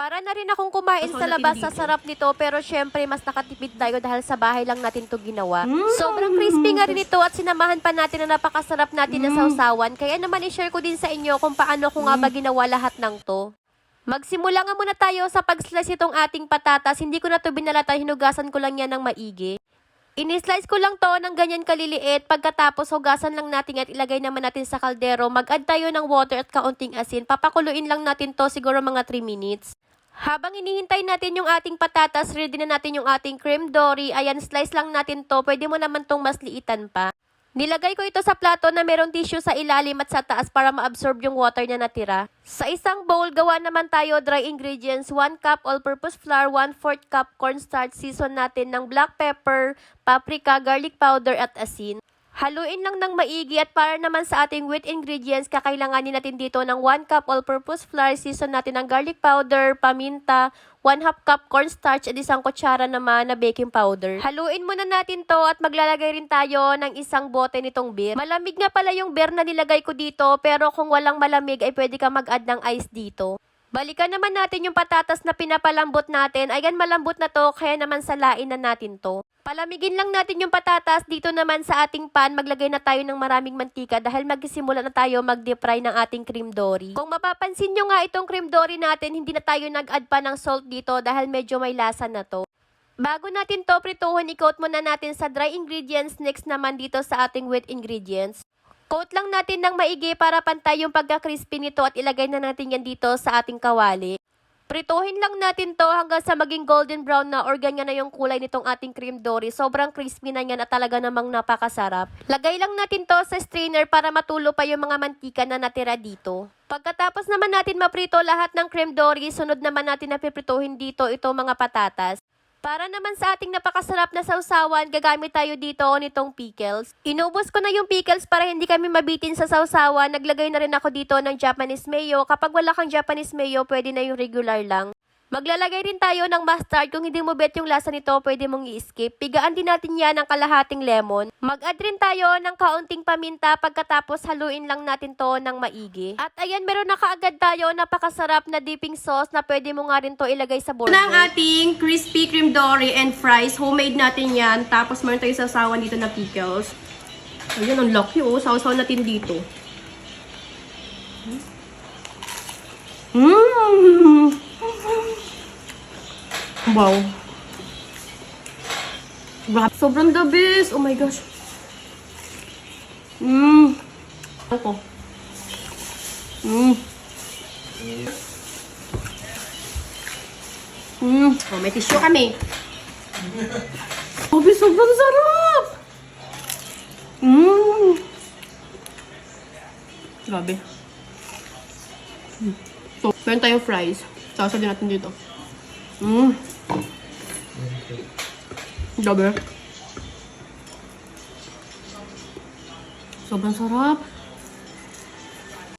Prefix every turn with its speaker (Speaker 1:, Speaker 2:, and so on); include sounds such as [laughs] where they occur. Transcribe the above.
Speaker 1: Para na rin akong kumain sa labas sa sarap nito pero syempre mas nakatipid tayo dahil sa bahay lang natin to ginawa. Sobrang crispy nga rin ito at sinamahan pa natin na napakasarap natin na sausawan. Kaya naman i-share ko din sa inyo kung paano ko nga ba ginawa lahat ng to. Magsimula nga muna tayo sa pag-slice itong ating patatas. Hindi ko na to binalatan, hinugasan ko lang yan ng maigi. Ini-slice ko lang to ng ganyan kaliliit. Pagkatapos, hugasan lang natin at ilagay naman natin sa kaldero. Mag-add tayo ng water at kaunting asin. Papakuluin lang natin to siguro mga 3 minutes. Habang inihintay natin yung ating patatas, ready na natin yung ating cream dory. Ayan, slice lang natin to. Pwede mo naman tong mas liitan pa. Nilagay ko ito sa plato na merong tissue sa ilalim at sa taas para ma-absorb yung water na natira. Sa isang bowl, gawa naman tayo dry ingredients. 1 cup all-purpose flour, 1 4 cup cornstarch. Season natin ng black pepper, paprika, garlic powder at asin. Haluin lang ng maigi at para naman sa ating wheat ingredients, kakailanganin natin dito ng 1 cup all-purpose flour, season natin ng garlic powder, paminta, 1 half cup cornstarch at isang kutsara naman na baking powder. Haluin muna natin to at maglalagay rin tayo ng isang bote nitong beer. Malamig nga pala yung beer na nilagay ko dito pero kung walang malamig ay pwede ka mag-add ng ice dito. Balikan naman natin yung patatas na pinapalambot natin. Ayan, malambot na to, kaya naman salain na natin to. Palamigin lang natin yung patatas. Dito naman sa ating pan, maglagay na tayo ng maraming mantika dahil magsisimula na tayo mag-deep fry ng ating cream dory. Kung mapapansin nyo nga itong cream dory natin, hindi na tayo nag-add pa ng salt dito dahil medyo may lasa na to. Bago natin to prituhin, i-coat muna natin sa dry ingredients. Next naman dito sa ating wet ingredients. Coat lang natin ng maigi para pantay yung pagka-crispy nito at ilagay na natin yan dito sa ating kawali. Prituhin lang natin to hanggang sa maging golden brown na or na yung kulay nitong ating cream dory. Sobrang crispy na yan at talaga namang napakasarap. Lagay lang natin to sa strainer para matulo pa yung mga mantika na natira dito. Pagkatapos naman natin maprito lahat ng cream dory, sunod naman natin na piprituhin dito itong mga patatas. Para naman sa ating napakasarap na sausawan, gagamit tayo dito nitong pickles. Inubos ko na yung pickles para hindi kami mabitin sa sausawan. Naglagay na rin ako dito ng Japanese mayo. Kapag wala kang Japanese mayo, pwede na yung regular lang. Maglalagay rin tayo ng mustard. Kung hindi mo bet yung lasa nito, pwede mong i-skip. Pigaan din natin yan ng kalahating lemon. Mag-add rin tayo ng kaunting paminta. Pagkatapos, haluin lang natin to ng maigi. At ayan, meron na kaagad tayo napakasarap na dipping sauce na pwede mo nga rin to ilagay sa burger.
Speaker 2: Ito ang ating crispy cream dory and fries. Homemade natin yan. Tapos meron tayong sasawan dito na pickles. Ayun, ang laki oh. Sausaw natin dito. Mmm! Wow. Grabe. Sobrang the best. Oh my gosh. Mmm. Ako. Mmm. Mm. Oh, may tissue kami. [laughs] Grabe, sobrang sarap! Mmm. Grabe. Mm. So, meron tayong fries. Sasabi natin dito. Mmm. Grabe. Sobrang sarap.